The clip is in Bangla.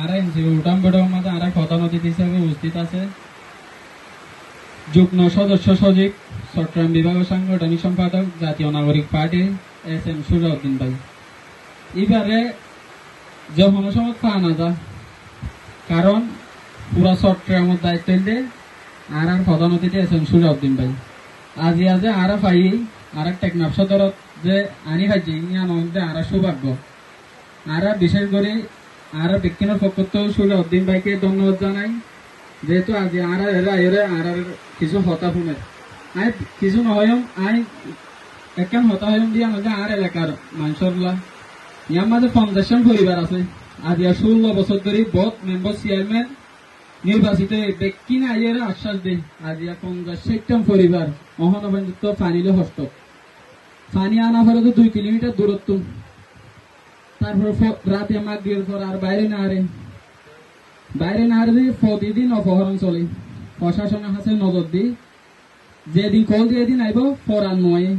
আর এনসি উঠাম বেড়ার মাঝে আর প্রধান অতিথি হিসেবে উপস্থিত আছে। যুগ্ম সদস্য সচিব চট্টগ্রাম বিভাগের সাংগঠনিক সম্পাদক, জাতীয় নাগরিক পার্টি এস এম সুরাউদ্দিন ভাই। এবারে যখন সময় পা না যা কারণ পুরা চট্টগ্রামের দায়িত্ব নিলে আর আর প্রধান অতিথি এস এম সুরাউদ্দিন ভাই। আজি আজি আর পাই আর টেকনাফ সদরত যে আনি খাইছি ইয়ান মধ্যে আর সৌভাগ্য। আর বিশেষ করে আর ব্যক্তির পক্ষ তো সুরাউদ্দিন ভাইকে ধন্যবাদ জানাই। যেহেতু আজি আর এরা এরা আর কিছু হতা শুনে আই কিছু নহয় আই একখান হতা হয়ম দিয়া নদে আর এলাকার মানুষগুলা ইয়ার মাঝে পঞ্চাশজন পরিবার আছে। আজি আর ষোলো বছর ধরে বহুত মেম্বার চেয়ারম্যান নির্বাচিত ব্যক্তি না এরা আশ্বাস দেয় আজি আর পঞ্চাশ ষাটজন পরিবার অহনবন্দিত পানিলে হস্ত। পানি আনা তো দুই কিলোমিটার দূরত্ব তারপর রাতে দিয়ে পর আর বাইরে না আরে বাইরে না আরে প্রতিদিন অপহরণ চলে। প্রশাসনের হাতে নজর দিই যেদিন কল দিয়ে দিন আইব পরার নয়।